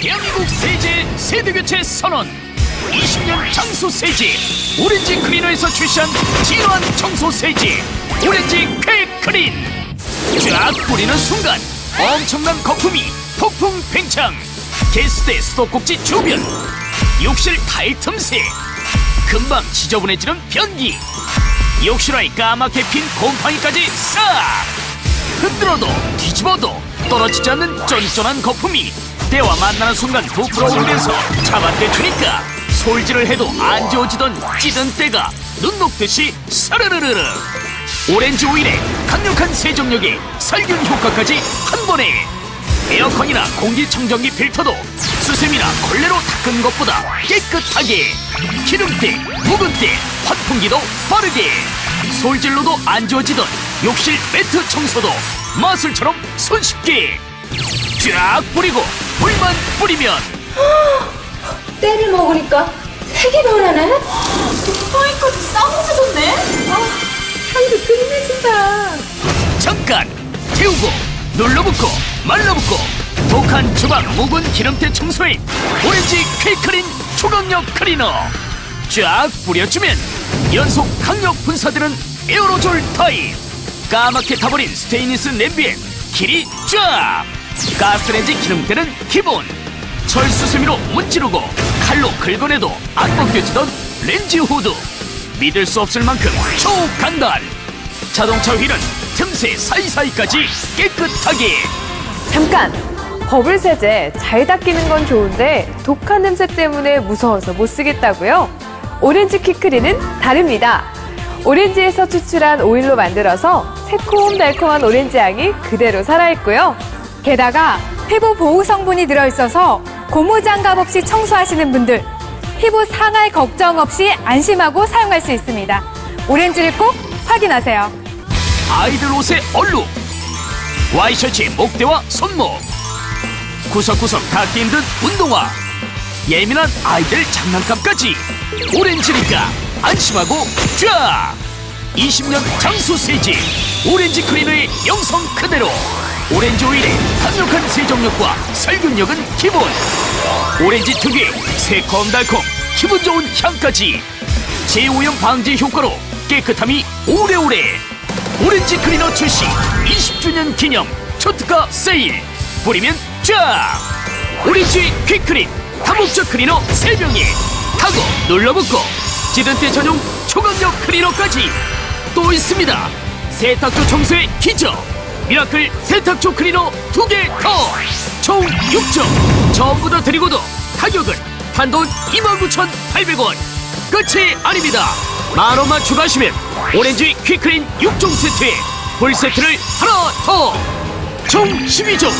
대한민국 세제 세대교체 선언. 20년 장수 세제. 오렌지 클리너에서 출시한 진화한 청소 세제. 오렌지 쾌클린. 쫙 뿌리는 순간 엄청난 거품이 폭풍 팽창. 게스트의 수도꼭지 주변. 욕실 타일 틈새. 금방 지저분해지는 변기. 욕실화에 까맣게 핀 곰팡이까지 싹. 흔들어도 뒤집어도 떨어지지 않는 쫀쫀한 거품이 때와 만나는 순간 부풀어 오르면서 잡아떼주니까. 솔질을 해도 안 지워지던 찌든 때가 눈 녹듯이 사르르르르. 오렌지 오일에 강력한 세정력에 살균 효과까지 한 번에. 에어컨이나 공기청정기 필터도 수세미나 걸레로 닦은 것보다 깨끗하게. 기름때, 묵은 때, 환풍기도 빠르게. 솔질로도 안 지워지던 욕실 매트 청소도 마술처럼 손쉽게 쫙 뿌리고 물만 뿌리면 때를 먹으니까 색이 변하네? 곰팡이까지 싹 없어졌네? 아, 향도 끝내준다. 잠깐 태우고 눌러붙고 말라붙고 독한 주방 묵은 기름때 청소에 오렌지 퀴클린 초강력 클리너 쫙 뿌려주면 연속 강력 분사되는 에어로졸 타입 까맣게 타버린 스테인리스 냄비에 길이 쫙 가스레인지 기름때는 기본 철수세미로 문지르고 칼로 긁어내도 안 벗겨지던 렌즈 후드 믿을 수 없을 만큼 초간단 자동차 휠은 틈새 사이사이까지 깨끗하게 잠깐! 버블 세제 잘 닦이는 건 좋은데 독한 냄새 때문에 무서워서 못 쓰겠다고요? 오렌지 키크리는 다릅니다. 오렌지에서 추출한 오일로 만들어서 새콤달콤한 오렌지 향이 그대로 살아있고요. 게다가 피부 보호 성분이 들어있어서 고무 장갑 없이 청소하시는 분들 피부 상할 걱정 없이 안심하고 사용할 수 있습니다. 오렌지를 꼭 확인하세요. 아이들 옷의 얼룩. 와이셔츠의 목대와 손목. 구석구석 닿기 힘든 운동화. 예민한 아이들 장난감까지. 오렌지니까 안심하고 쫙! 20년 장수 세제 오렌지 클리너의 영성 그대로 오렌지 오일의 강력한 세정력과 살균력은 기본. 오렌지 특유의 새콤달콤 기분 좋은 향까지 제오염 방지 효과로 깨끗함이 오래오래. 오렌지 클리너 출시 20주년 기념 초특가 세일. 뿌리면 쫙! 오렌지 퀵클린 다목적 클리너 3병에 타고 눌러붙고 찌든때 전용 초강력 클리너까지 또 있습니다. 세탁조 청소의 기적 미라클 세탁조 클리너 2개 더 총 6점. 전부 다 드리고도 가격은 단돈 29,800원. 끝이 아닙니다. 만원만 추가하시면 오렌지 퀴클린 6종 세트에 볼 세트를 하나 더 총 12종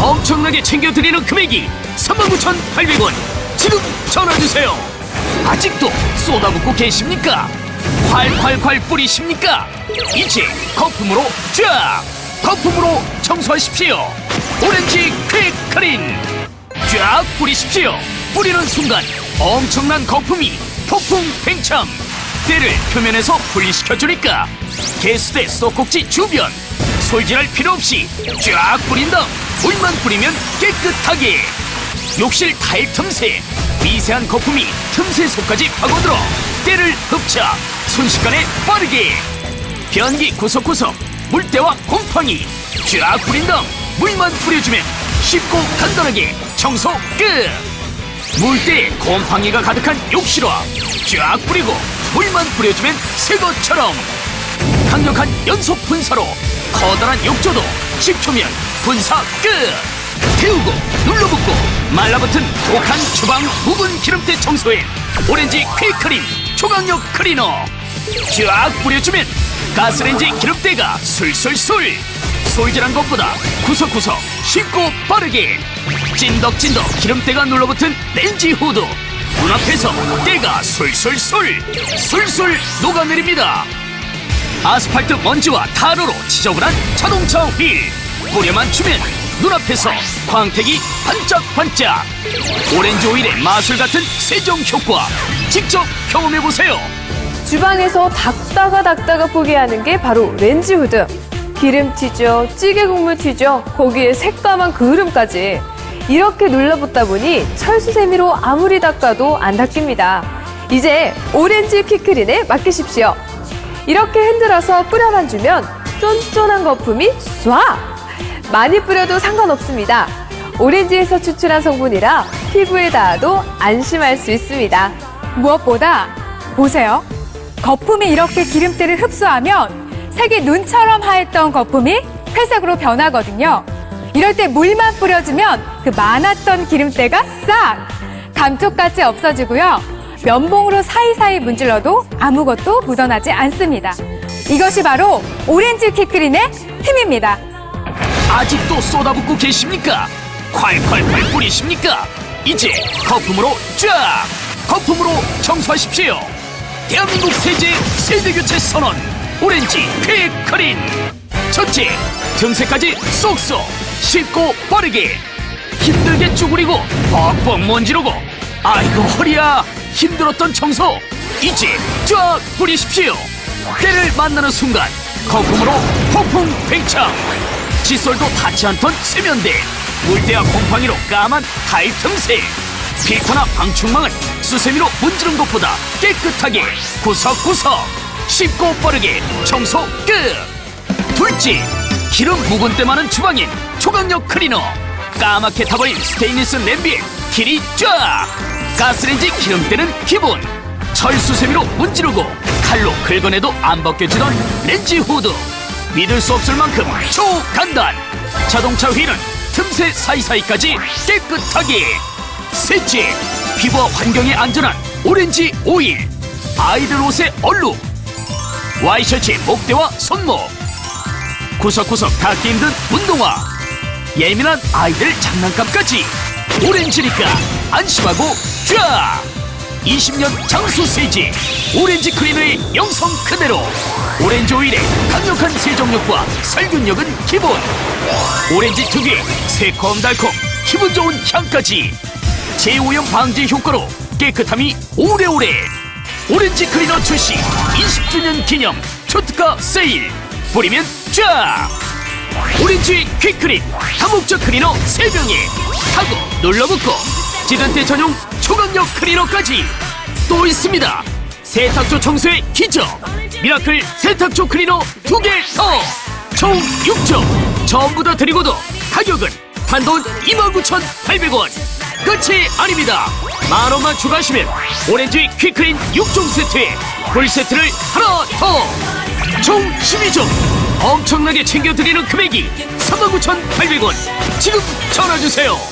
엄청나게 챙겨드리는 금액이 39,800원. 지금 전화주세요. 아직도 쏟아붓고 계십니까? 콸콸콸 뿌리십니까? 이제 거품으로 쫙! 거품으로 청소하십시오 오렌지 퀴클린 쫙 뿌리십시오. 뿌리는 순간 엄청난 거품이 폭풍 팽창. 때를 표면에서 분리시켜 주니까 게스트의 수도꼭지 주변 솔질할 필요 없이 쫙 뿌린 다음 물만 뿌리면 깨끗하게. 욕실 타일 틈새 미세한 거품이 틈새 속까지 파고들어 때를 흡착 순식간에 빠르게 변기 구석구석 물때와 곰팡이 쫙 뿌린 다음 물만 뿌려주면 쉽고 간단하게 청소 끝. 물때에 곰팡이가 가득한 욕실화 쫙 뿌리고 물만 뿌려주면 새 것처럼. 강력한 연속 분사로 커다란 욕조도 10초면 분사 끝. 태우고 눌러붙고 말라붙은 독한 주방 묵은 기름때 청소엔 오렌지 퀴클린 초강력 클리너. 쫙 뿌려주면 가스레인지 기름때가 술술술. 솔질한 것보다 구석구석 쉽고 빠르게. 찐덕찐덕 기름때가 눌러붙은 렌지 후드 눈앞에서 때가 술술술. 술술 녹아내립니다. 아스팔트 먼지와 타로로 지저분한 자동차 휠 뿌려만 주면 눈앞에서 광택이 반짝반짝. 오렌지 오일의 마술 같은 세정 효과. 직접 경험해보세요 주방에서 닦다가 닦다가 포기하는 게 바로 렌즈 후드. 기름 튀죠, 찌개 국물 튀죠, 거기에 새까만 그을음까지. 이렇게 눌러붙다 보니 철수세미로 아무리 닦아도 안 닦입니다. 이제 오렌지 퀴크린에 맡기십시오. 이렇게 흔들어서 뿌려만 주면 쫀쫀한 거품이 쏴! 많이 뿌려도 상관없습니다. 오렌지에서 추출한 성분이라 피부에 닿아도 안심할 수 있습니다. 무엇보다 보세요. 거품이 이렇게 기름때를 흡수하면 색이 눈처럼 하였던 거품이 회색으로 변하거든요. 이럴 때 물만 뿌려주면 그 많았던 기름때가 싹 감쪽같이 없어지고요. 면봉으로 사이사이 문질러도 아무것도 묻어나지 않습니다. 이것이 바로 오렌지 퀴크린의 힘입니다. 아직도 쏟아붓고 계십니까? 콸콸콸 뿌리십니까? 이제 거품으로 쫙! 거품으로 청소하십시오. 대한민국 세제 세대교체 선언. 오렌지 퀵크린. 첫째, 틈새까지 쏙쏙. 쉽고 빠르게. 힘들게 쭈그리고 뻑뻑 먼지르고. 아이고 허리야. 힘들었던 청소. 이제 쫙 뿌리십시오. 때를 만나는 순간 거품으로 폭풍 팽창. 칫솔도 닿지 않던 세면대. 물때와 곰팡이로 까만 타일 틈새. 필터나 방충망은 수세미로 문지른 것보다 깨끗하게 구석구석 쉽고 빠르게 청소 끝. 둘째 기름 묵은 때 많은 주방인 초강력 클리너. 까맣게 타버린 스테인리스 냄비에 길이 쫙. 가스레인지 기름 때는 기본. 철수세미로 문지르고 칼로 긁어내도 안 벗겨지던 렌지 후드. 믿을 수 없을 만큼 초간단. 자동차 휠은 틈새 사이사이까지 깨끗하게 셋째 피부와 환경에 안전한 오렌지 오일. 아이들 옷의 얼룩. 와이셔츠의 목대와 손목. 구석구석 닿기 힘든 운동화. 예민한 아이들 장난감까지. 오렌지니까 안심하고 쫙. 20년 장수 세제. 오렌지 클리너의 영성 그대로. 오렌지 오일의 강력한 세정력과 살균력은 기본. 오렌지 특유의 새콤달콤 기분 좋은 향까지 제오염 방지 효과로 깨끗함이 오래오래. 오렌지 클리너 출시 20주년 기념 초특가 세일. 뿌리면 쫙! 오렌지 퀵크린 다목적 클리너 3병에 타고 눌러붙고 찌든때 전용 초강력 클리너까지 또 있습니다. 세탁조 청소의 기적. 미라클 세탁조 클리너 2개 더 총 6종 전부 다 드리고도 가격은 단돈 29,800원 끝이 아닙니다. 만 원만 추가하시면 오렌지 퀵크린 6종 세트에 풀세트를 하나 더 총 12종. 엄청나게 챙겨드리는 금액이 39,800원. 지금 전화주세요